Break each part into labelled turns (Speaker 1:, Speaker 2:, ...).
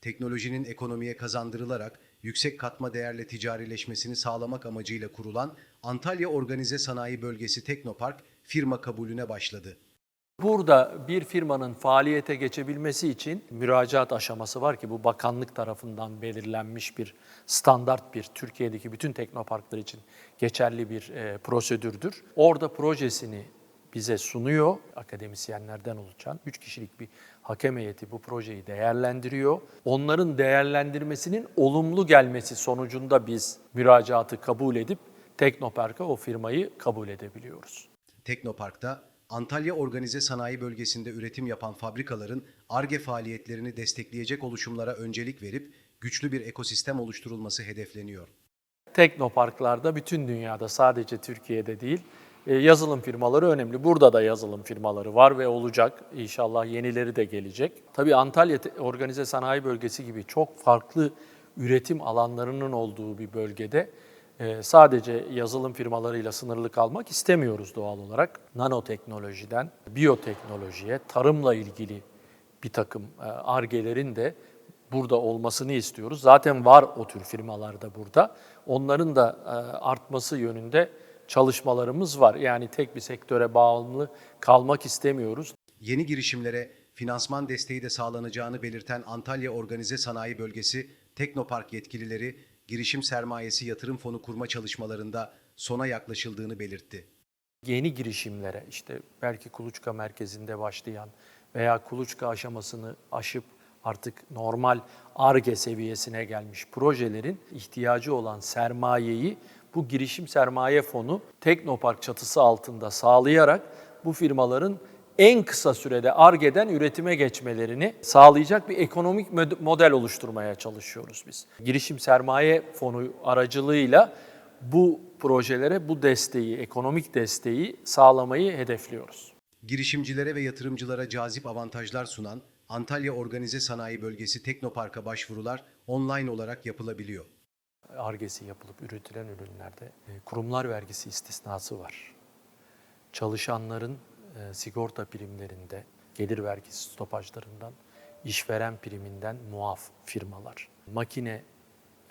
Speaker 1: teknolojinin ekonomiye kazandırılarak yüksek katma değerle ticarileşmesini sağlamak amacıyla kurulan Antalya Organize Sanayi Bölgesi Teknopark firma kabulüne başladı.
Speaker 2: Burada bir firmanın faaliyete geçebilmesi için müracaat aşaması var ki bu bakanlık tarafından belirlenmiş bir standart bir Türkiye'deki bütün teknoparklar için geçerli bir e, prosedürdür. Orada projesini bize sunuyor. Akademisyenlerden oluşan 3 kişilik bir hakem heyeti bu projeyi değerlendiriyor. Onların değerlendirmesinin olumlu gelmesi sonucunda biz müracaatı kabul edip Teknopark'a o firmayı kabul edebiliyoruz.
Speaker 1: Teknopark'ta Antalya Organize Sanayi Bölgesi'nde üretim yapan fabrikaların ARGE faaliyetlerini destekleyecek oluşumlara öncelik verip güçlü bir ekosistem oluşturulması hedefleniyor.
Speaker 2: Teknoparklarda bütün dünyada sadece Türkiye'de değil yazılım firmaları önemli. Burada da yazılım firmaları var ve olacak. İnşallah yenileri de gelecek. Tabii Antalya Organize Sanayi Bölgesi gibi çok farklı üretim alanlarının olduğu bir bölgede e, sadece yazılım firmalarıyla sınırlı kalmak istemiyoruz doğal olarak. Nanoteknolojiden biyoteknolojiye, tarımla ilgili bir takım e, argelerin de burada olmasını istiyoruz. Zaten var o tür firmalar da burada. Onların da e, artması yönünde çalışmalarımız var. Yani tek bir sektöre bağımlı kalmak istemiyoruz.
Speaker 1: Yeni girişimlere finansman desteği de sağlanacağını belirten Antalya Organize Sanayi Bölgesi Teknopark yetkilileri girişim sermayesi yatırım fonu kurma çalışmalarında sona yaklaşıldığını belirtti.
Speaker 2: Yeni girişimlere işte belki kuluçka merkezinde başlayan veya kuluçka aşamasını aşıp artık normal ARGE seviyesine gelmiş projelerin ihtiyacı olan sermayeyi bu girişim sermaye fonu Teknopark çatısı altında sağlayarak bu firmaların en kısa sürede ARGE'den üretime geçmelerini sağlayacak bir ekonomik mod- model oluşturmaya çalışıyoruz biz. Girişim sermaye fonu aracılığıyla bu projelere bu desteği, ekonomik desteği sağlamayı hedefliyoruz.
Speaker 1: Girişimcilere ve yatırımcılara cazip avantajlar sunan Antalya Organize Sanayi Bölgesi Teknopark'a başvurular online olarak yapılabiliyor.
Speaker 2: Argesi yapılıp üretilen ürünlerde e, kurumlar vergisi istisnası var. Çalışanların e, sigorta primlerinde, gelir vergisi stopajlarından, işveren priminden muaf firmalar. Makine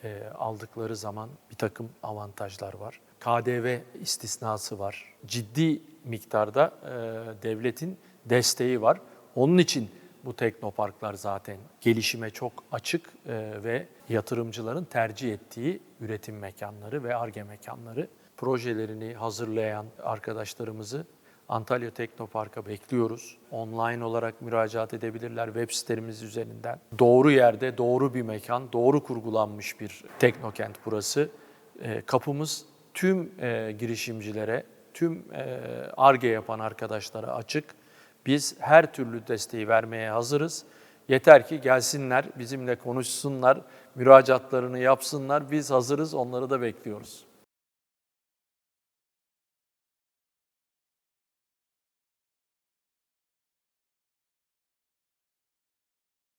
Speaker 2: e, aldıkları zaman bir takım avantajlar var. KDV istisnası var. Ciddi miktarda devletin desteği var. Onun için bu teknoparklar zaten gelişime çok açık e, ve yatırımcıların tercih ettiği üretim mekanları ve ARGE mekanları. Projelerini hazırlayan arkadaşlarımızı Antalya Teknopark'a bekliyoruz. Online olarak müracaat edebilirler web sitemiz üzerinden. Doğru yerde, doğru bir mekan, doğru kurgulanmış bir teknokent burası. E, Kapımız tüm e, girişimcilere, tüm ARGE yapan arkadaşlara açık. Biz her türlü desteği vermeye hazırız. Yeter ki gelsinler, bizimle konuşsunlar, müracaatlarını yapsınlar. Biz hazırız, onları da bekliyoruz.